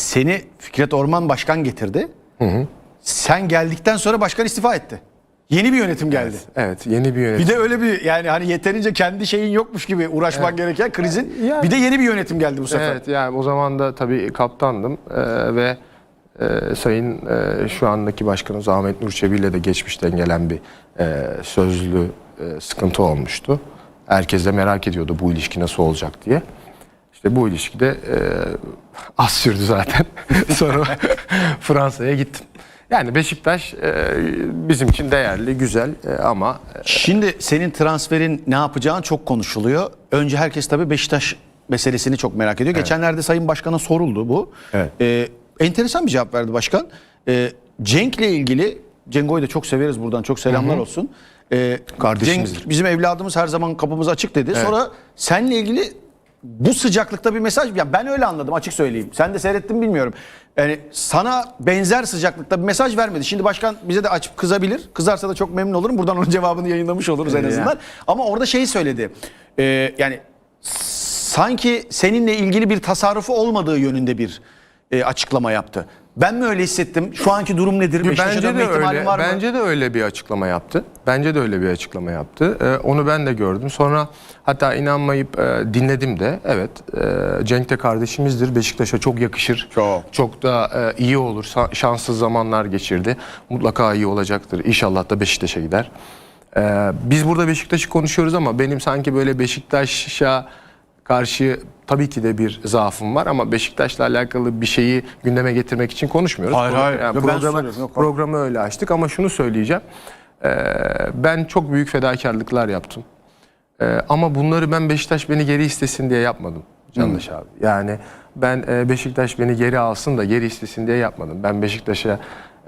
Seni Fikret Orman başkan getirdi. Sen geldikten sonra başkan istifa etti. Yeni bir yönetim geldi. Evet yeni bir yönetim. Bir de öyle bir yani hani yeterince kendi şeyin yokmuş gibi uğraşman gereken krizin. Yani- Bir de yeni bir yönetim geldi bu sefer. Evet yani o zaman da tabii kaptandım Ee, ve e, sayın e, şu andaki başkanımız Ahmet Nur Çebi ile de geçmişten gelen bir e, sözlü e, sıkıntı olmuştu. Herkes de merak ediyordu bu ilişki nasıl olacak diye. İşte bu ilişkide e, az sürdü zaten. Sonra Fransa'ya gittim. Yani Beşiktaş e, bizim için değerli, güzel e, ama Şimdi senin transferin ne yapacağın çok konuşuluyor. Önce herkes tabii Beşiktaş meselesini çok merak ediyor. Geçenlerde Sayın Başkan'a soruldu bu. Evet. Ee, enteresan bir cevap verdi başkan. Ee, Cenk'le ilgili, Cengo'yu da çok severiz buradan çok selamlar olsun. Ee, Kardeşimizdir. Cenk bizim evladımız her zaman kapımız açık dedi. Sonra seninle ilgili bu sıcaklıkta bir mesaj ya ben öyle anladım açık söyleyeyim. Sen de seyrettin mi bilmiyorum. Yani sana benzer sıcaklıkta bir mesaj vermedi. Şimdi başkan bize de açıp kızabilir. Kızarsa da çok memnun olurum. Buradan onun cevabını yayınlamış oluruz en azından. Ama orada şeyi söyledi. Ee, yani sanki seninle ilgili bir tasarrufu olmadığı yönünde bir e, açıklama yaptı. Ben mi öyle hissettim? Şu anki durum nedir? Beşiktaş'a Bence dönme de ihtimalim öyle. var mı? Bence de öyle bir açıklama yaptı. Bence de öyle bir açıklama yaptı. Ee, onu ben de gördüm. Sonra hatta inanmayıp e, dinledim de. Evet, e, Cenk de kardeşimizdir. Beşiktaş'a çok yakışır. Çok. Çok da e, iyi olur. Sa- şanssız zamanlar geçirdi. Mutlaka iyi olacaktır. İnşallah da Beşiktaş'a gider. Ee, biz burada Beşiktaş'ı konuşuyoruz ama benim sanki böyle Beşiktaş'a karşı tabii ki de bir zaafım var ama Beşiktaş'la alakalı bir şeyi gündeme getirmek için konuşmuyoruz. Hayır, hayır. Yani Ben programı, programı öyle açtık ama şunu söyleyeceğim. Ee, ben çok büyük fedakarlıklar yaptım. Ee, ama bunları ben Beşiktaş beni geri istesin diye yapmadım Candaş abi. Yani ben e, Beşiktaş beni geri alsın da geri istesin diye yapmadım. Ben Beşiktaş'a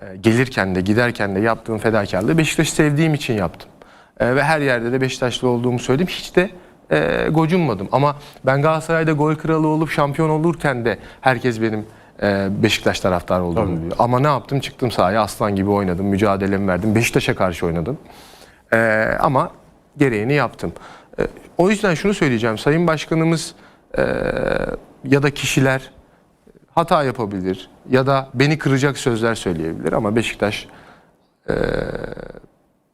e, gelirken de giderken de yaptığım fedakarlığı Beşiktaş'ı sevdiğim için yaptım. E, ve her yerde de Beşiktaşlı olduğumu söyledim. Hiç de e, gocunmadım. Ama ben Galatasaray'da gol kralı olup şampiyon olurken de herkes benim e, Beşiktaş taraftarı olduğumu biliyor. Ama ne yaptım? Çıktım sahaya aslan gibi oynadım. Mücadelemi verdim. Beşiktaş'a karşı oynadım. Ee, ama gereğini yaptım. Ee, o yüzden şunu söyleyeceğim. Sayın Başkanımız e, ya da kişiler hata yapabilir ya da beni kıracak sözler söyleyebilir ama Beşiktaş e,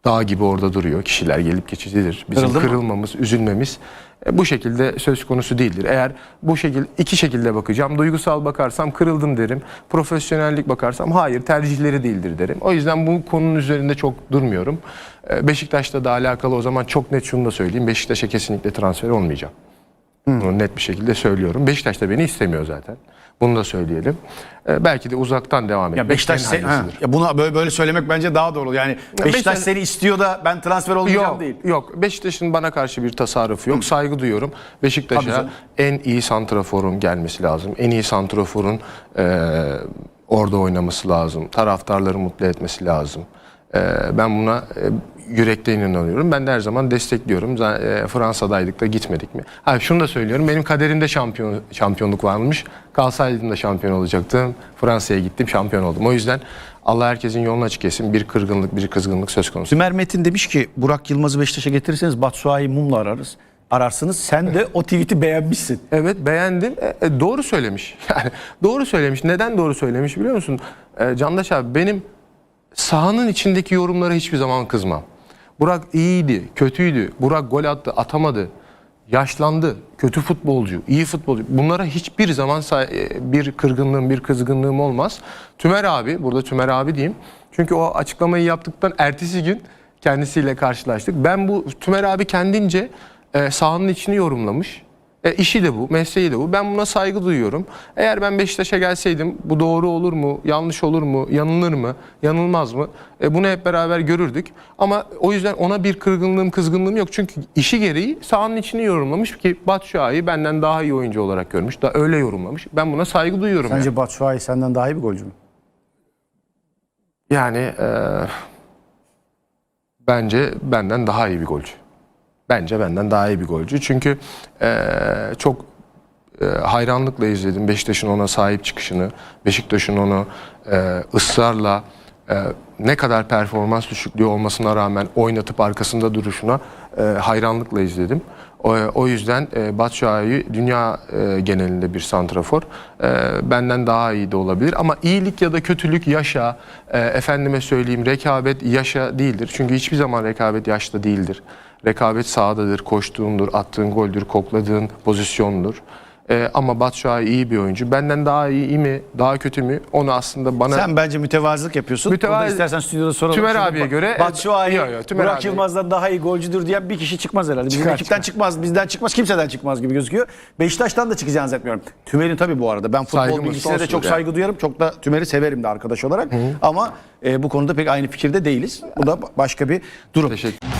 dağ gibi orada duruyor. Kişiler gelip geçicidir. Bizim Kırıldı mı? kırılmamız, üzülmemiz e, bu şekilde söz konusu değildir. Eğer bu şekilde iki şekilde bakacağım. Duygusal bakarsam kırıldım derim. Profesyonellik bakarsam hayır tercihleri değildir derim. O yüzden bu konunun üzerinde çok durmuyorum. E, Beşiktaş'ta da alakalı o zaman çok net şunu da söyleyeyim. Beşiktaş'a kesinlikle transfer olmayacağım. Bunu net bir şekilde söylüyorum. Beşiktaş da beni istemiyor zaten. Bunu da söyleyelim. E, belki de uzaktan devam etmek. Ya Beşiktaş ha, hayırlısıdır. ya buna böyle, böyle söylemek bence daha doğru. Yani Beşiktaş Beşiktaş- seni istiyor da ben transfer olmayacağım Yok, değil. yok. Beşiktaş'ın bana karşı bir tasarrufu yok. Saygı duyuyorum. Beşiktaş'a en iyi santraforun gelmesi lazım. En iyi santraforun e, orada oynaması lazım. Taraftarları mutlu etmesi lazım. E, ben buna e, yürekten inanıyorum. Ben de her zaman destekliyorum. E, Fransa'daydık da gitmedik mi? Ha şunu da söylüyorum. Benim kaderimde şampiyon şampiyonluk varmış. Kalsaydım da şampiyon olacaktım. Fransa'ya gittim, şampiyon oldum. O yüzden Allah herkesin yolunu açık etsin. Bir kırgınlık, bir kızgınlık söz konusu. Sümer Metin demiş ki Burak Yılmaz'ı Beşiktaş'a getirirseniz Batshuayi Mum'la ararız. Ararsınız. Sen de o tweet'i beğenmişsin. Evet beğendim. E, e, doğru söylemiş. Yani doğru söylemiş. Neden doğru söylemiş biliyor musun? E, Candaş abi benim sahanın içindeki yorumlara hiçbir zaman kızmam. Burak iyiydi, kötüydü. Burak gol attı, atamadı. Yaşlandı, kötü futbolcu, iyi futbolcu. Bunlara hiçbir zaman e, bir kırgınlığım, bir kızgınlığım olmaz. Tümer abi, burada Tümer abi diyeyim. Çünkü o açıklamayı yaptıktan ertesi gün kendisiyle karşılaştık. Ben bu Tümer abi kendince e, sahanın içini yorumlamış. E, işi de bu, mesleği de bu. Ben buna saygı duyuyorum. Eğer ben Beşiktaş'a gelseydim bu doğru olur mu, yanlış olur mu, yanılır mı, yanılmaz mı? E, bunu hep beraber görürdük. Ama o yüzden ona bir kırgınlığım, kızgınlığım yok. Çünkü işi gereği sahanın içini yorumlamış ki Batshuayi benden daha iyi oyuncu olarak görmüş. Da öyle yorumlamış. Ben buna saygı duyuyorum. yani. Sence Batshuayi senden daha iyi bir golcü mü? Yani e, bence benden daha iyi bir golcü. Bence benden daha iyi bir golcü. Çünkü e, çok e, hayranlıkla izledim Beşiktaş'ın ona sahip çıkışını. Beşiktaş'ın onu e, ısrarla e, ne kadar performans düşüklüğü olmasına rağmen oynatıp arkasında duruşuna e, hayranlıkla izledim. O, yüzden e, Batshuayi dünya e, genelinde bir santrafor. E, benden daha iyi de olabilir. Ama iyilik ya da kötülük yaşa, efendime söyleyeyim rekabet yaşa değildir. Çünkü hiçbir zaman rekabet yaşta değildir. Rekabet sahadadır, koştuğundur, attığın goldür, kokladığın pozisyondur. E, ama Batshuayi iyi bir oyuncu. Benden daha iyi, iyi mi, daha kötü mü? Onu aslında bana... Sen bence mütevazılık yapıyorsun. Mütevazı- Burada istersen stüdyoda soralım. Tümer Şimdi abiye göre- Batshuayi, Tümer Burak abi- Yılmaz'dan daha iyi golcüdür diyen bir kişi çıkmaz herhalde. Bizim Çıkar, ekipten çıkar. çıkmaz, bizden çıkmaz, kimseden çıkmaz gibi gözüküyor. Beşiktaş'tan da çıkacağını zannetmiyorum. Tümer'in tabii bu arada. Ben futbol Saygımız bilgisine de çok yani. saygı duyarım. Çok da Tümer'i severim de arkadaş olarak. Ama e, bu konuda pek aynı fikirde değiliz. Bu da başka bir durum. Teşekkür